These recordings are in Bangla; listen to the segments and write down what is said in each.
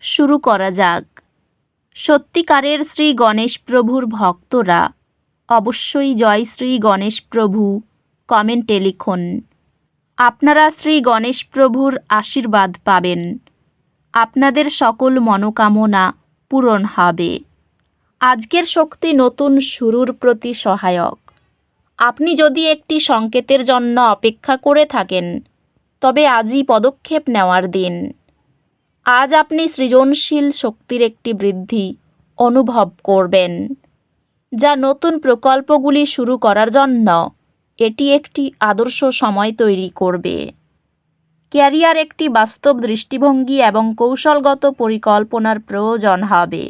শুরু করা যাক। সত্যিকারের শ্রী গণেশ প্রভুর ভক্তরা, অবশ্যই জয় শ্রী গণেশ প্রভু, কমেন্টে লিখুন। আপনারা শ্রী গণেশ প্রভুর আশীর্বাদ পাবেন। আপনাদের সকল মনোকামনা পূরণ হবে। আজকের শক্তি নতুন শুরুর প্রতি সহায়ক। আপনি যদি একটি সংকেতের জন্য অপেক্ষা করে থাকেন, তবে আজই পদক্ষেপ নেওয়ার দিন। আজ আপনি সৃজনশীল শক্তির একটি বৃদ্ধি অনুভব করবেন, যা নতুন প্রকল্পগুলি শুরু করার জন্য এটি একটি আদর্শ সময় তৈরি করবে। ক্যারিয়ার একটি বাস্তব দৃষ্টিভঙ্গি এবং কৌশলগত পরিকল্পনার প্রয়োজন হবে।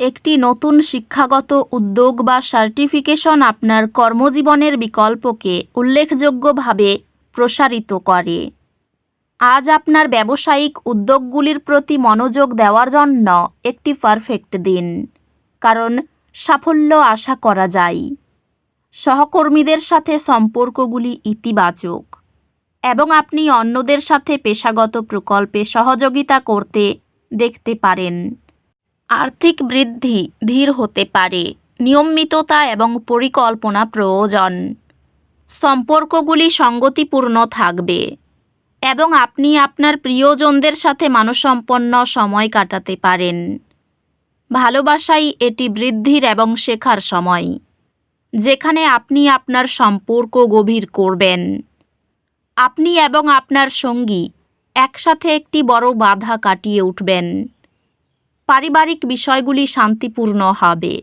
একটি নতুন শিক্ষাগত উদ্যোগ বা সার্টিফিকেশন আপনার কর্মজীবনের বিকল্পকে উল্লেখযোগ্যভাবে প্রসারিত করে। আজ আপনার ব্যবসায়িক উদ্যোগগুলির প্রতি মনোযোগ দেওয়ার জন্য একটি পারফেক্ট দিন। কারণ সাফল্য আশা করা যায়। সহকর্মীদের সাথে সম্পর্কগুলি ইতিবাচক এবং আপনি অন্যদের সাথে পেশাগত প্রকল্পে সহযোগিতা করতে দেখতে পারেন। আর্থিক বৃদ্ধি ধীর হতে পারে। নিয়মিততা এবং পরিকল্পনা প্রয়োজন। সম্পর্কগুলি সঙ্গতিপূর্ণ থাকবে। এবং আপনি আপনার প্রিয়জনদের সাথে মানসম্পন্ন সময় কাটাতে পারেন। ভালোবাসাই এটি বৃদ্ধির এবং শেখার সময়, যেখানে আপনি আপনার সম্পর্ক গভীর করবেন। আপনি এবং আপনার সঙ্গী একসাথে একটি বড় বাধা কাটিয়ে উঠবেন। পারিবারিক বিষয়গুলি শান্তিপূর্ণ হবে।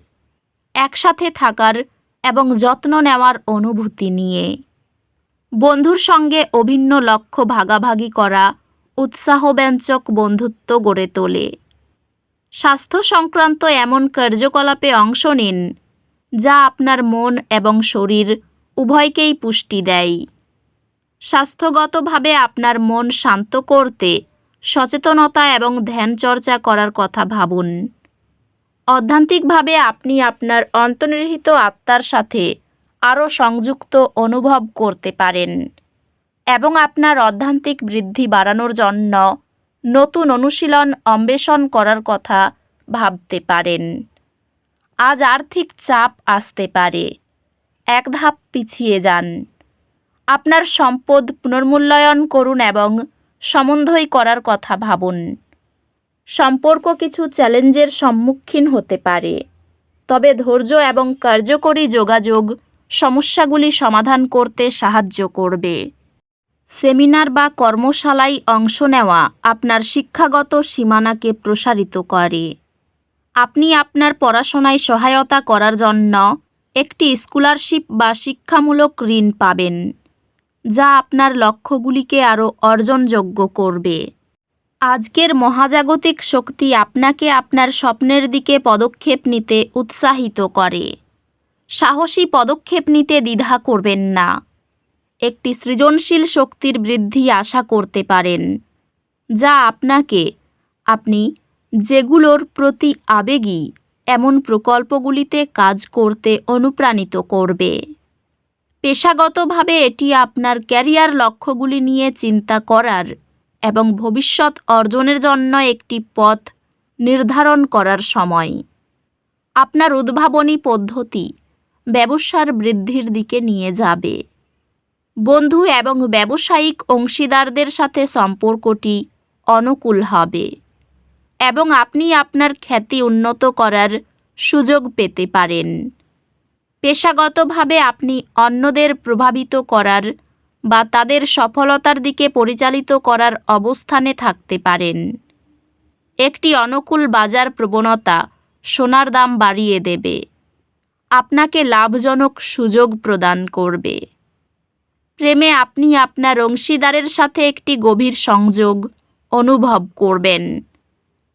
একসাথে থাকার এবং যত্ন নেওয়ার অনুভূতি নিয়ে। বন্ধুর সঙ্গে অভিন্ন লক্ষ্য ভাগাভাগি করা উৎসাহব্যঞ্জক বন্ধুত্ব গড়ে তোলে। স্বাস্থ্য সংক্রান্ত এমন কার্যকলাপে অংশ নিন, যা আপনার মন এবং শরীর উভয়কেই পুষ্টি দেয়। স্বাস্থ্যগতভাবে আপনার মন শান্ত করতে সচেতনতা এবং ধ্যান চর্চা করার কথা ভাবুন। অধ্যান্তিকভাবে আপনি আপনার অন্তর্নিহিত আত্মার সাথে আরও সংযুক্ত অনুভব করতে পারেন এবং আপনার অধ্যান্তিক বৃদ্ধি বাড়ানোর জন্য নতুন অনুশীলন অন্বেষণ করার কথা ভাবতে পারেন। আজ আর্থিক চাপ আসতে পারে। এক ধাপ পিছিয়ে যান। আপনার সম্পদ পুনর্মূল্যায়ন করুন এবং সমন্বয় করার কথা ভাবুন। সম্পর্ক কিছু চ্যালেঞ্জের সম্মুখীন হতে পারে। তবে ধৈর্য এবং কার্যকরী যোগাযোগ সমস্যাগুলি সমাধান করতে সাহায্য করবে। সেমিনার বা কর্মশালায় অংশ নেওয়া আপনার শিক্ষাগত সীমানাকে প্রসারিত করে। আপনি আপনার পড়াশোনায় সহায়তা করার জন্য একটি স্কলারশিপ বা শিক্ষামূলক ঋণ পাবেন, যা আপনার লক্ষ্যগুলিকে আরও অর্জনযোগ্য করবে। আজকের মহাজাগতিক শক্তি আপনাকে আপনার স্বপ্নের দিকে পদক্ষেপ নিতে উৎসাহিত করে। সাহসী পদক্ষেপ নিতে দ্বিধা করবেন না। একটি সৃজনশীল শক্তির বৃদ্ধি আশা করতে পারেন। যা আপনাকে, আপনি যেগুলোর প্রতি আবেগী, এমন প্রকল্পগুলিতে কাজ করতে অনুপ্রাণিত করবে। পেশাগতভাবে এটি আপনার ক্যারিয়ার লক্ষ্যগুলি নিয়ে চিন্তা করার এবং ভবিষ্যৎ অর্জনের জন্য একটি পথ নির্ধারণ করার সময়। আপনার উদ্ভাবনী পদ্ধতি ব্যবসার বৃদ্ধির দিকে নিয়ে যাবে। বন্ধু এবং ব্যবসায়িক অংশীদারদের সাথে সম্পর্কটি অনুকূল হবে এবং আপনি আপনার খ্যাতি উন্নত করার সুযোগ পেতে পারেন। পেশাগতভাবে আপনি অন্যদের প্রভাবিত করার বা তাদের সফলতার দিকে পরিচালিত করার অবস্থানে থাকতে পারেন। একটি অনুকূল বাজার প্রবণতা সোনার দাম বাড়িয়ে দেবে। আপনাকে লাভজনক সুযোগ প্রদান করবে। প্রেমে আপনি আপনার অংশীদারের সাথে একটি গভীর সংযোগ অনুভব করবেন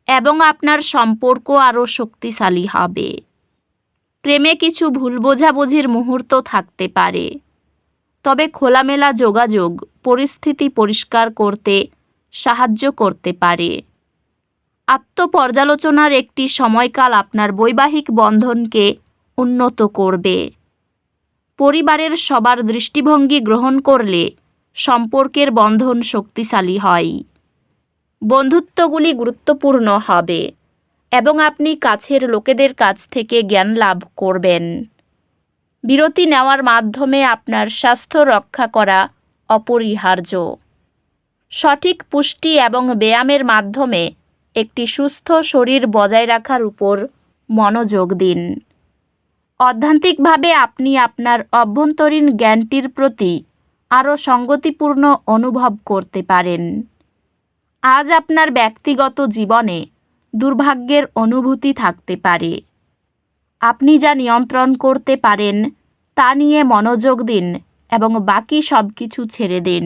এবং আপনার সম্পর্ক আরও শক্তিশালী হবে। প্রেমে কিছু ভুল বোঝাবুঝির মুহূর্ত থাকতে পারে। তবে খোলামেলা যোগাযোগ, পরিস্থিতি পরিষ্কার করতে সাহায্য করতে পারে। আত্মপর্যালোচনার একটি সময়কাল আপনার বৈবাহিক বন্ধনকে উন্নত করবে। পরিবারের সবার দৃষ্টিভঙ্গি গ্রহণ করলে সম্পর্কের বন্ধন শক্তিশালী হয়। বন্ধুত্বগুলি গুরুত্বপূর্ণ হবে এবং আপনি কাছের লোকেদের কাছ থেকে জ্ঞান লাভ করবেন। বিরতি নেওয়ার মাধ্যমে আপনার স্বাস্থ্য রক্ষা করা অপরিহার্য। সঠিক পুষ্টি এবং ব্যায়ামের মাধ্যমে একটি সুস্থ শরীর বজায় রাখার উপর মনোযোগ দিন। অধ্যান্তিকভাবে আপনি আপনার অভ্যন্তরীণ জ্ঞানটির প্রতি আরও সঙ্গতিপূর্ণ অনুভব করতে পারেন। আজ আপনার ব্যক্তিগত জীবনে দুর্ভাগ্যের অনুভূতি থাকতে পারে। আপনি যা নিয়ন্ত্রণ করতে পারেন, তা নিয়ে মনোযোগ দিন এবং বাকি সব কিছু ছেড়ে দিন।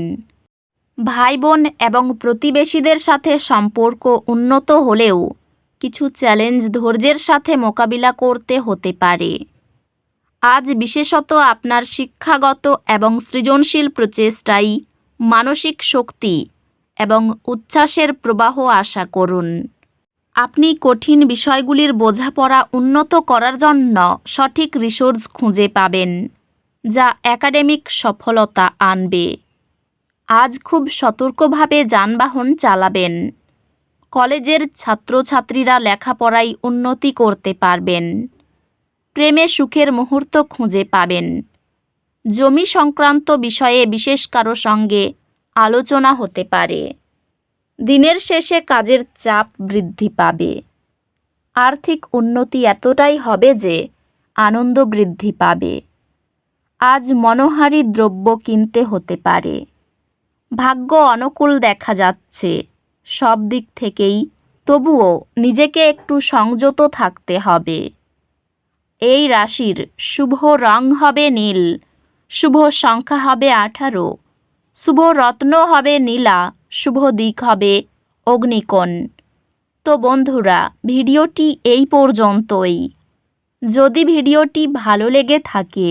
ভাই বোন এবং প্রতিবেশীদের সাথে সম্পর্ক উন্নত হলেও কিছু চ্যালেঞ্জ ধৈর্যের সাথে মোকাবিলা করতে হতে পারে। আজ বিশেষত আপনার শিক্ষাগত এবং সৃজনশীল প্রচেষ্টাই মানসিক শক্তি এবং উচ্ছ্বাসের প্রবাহ আশা করুন। আপনি কঠিন বিষয়গুলির বোঝাপড়া উন্নত করার জন্য সঠিক রিসোর্স খুঁজে পাবেন, যা একাডেমিক সফলতা আনবে। আজ খুব সতর্কভাবে যানবাহন চালাবেন। কলেজের ছাত্রছাত্রীরা লেখাপড়ায় উন্নতি করতে পারবেন। প্রেমে সুখের মুহূর্ত খুঁজে পাবেন। জমি সংক্রান্ত বিষয়ে বিশেষ কারও সঙ্গে আলোচনা হতে পারে। দিনের শেষে কাজের চাপ বৃদ্ধি পাবে। আর্থিক উন্নতি এতটাই হবে যে আনন্দ বৃদ্ধি পাবে। আজ মনোহারী দ্রব্য কিনতে হতে পারে। ভাগ্য অনুকূল দেখা যাচ্ছে। সব দিক থেকেই তবুও নিজেকে একটু সংযত থাকতে হবে। এই রাশির শুভ রং হবে নীল, শুভ সংখ্যা হবে আঠারো, শুভ রত্ন হবে নীলা, শুভ দিক হবে অগ্নিকোণ। তো বন্ধুরা, ভিডিওটি এই পর্যন্তই। যদি ভিডিওটি ভালো লেগে থাকে,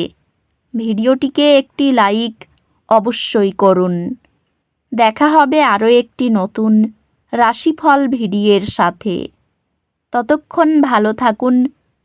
ভিডিওটিকে একটি লাইক অবশ্যই করুন। দেখা হবে আরও একটি নতুন রাশিফল ভিডিওর সাথে। ততক্ষণ ভালো থাকুন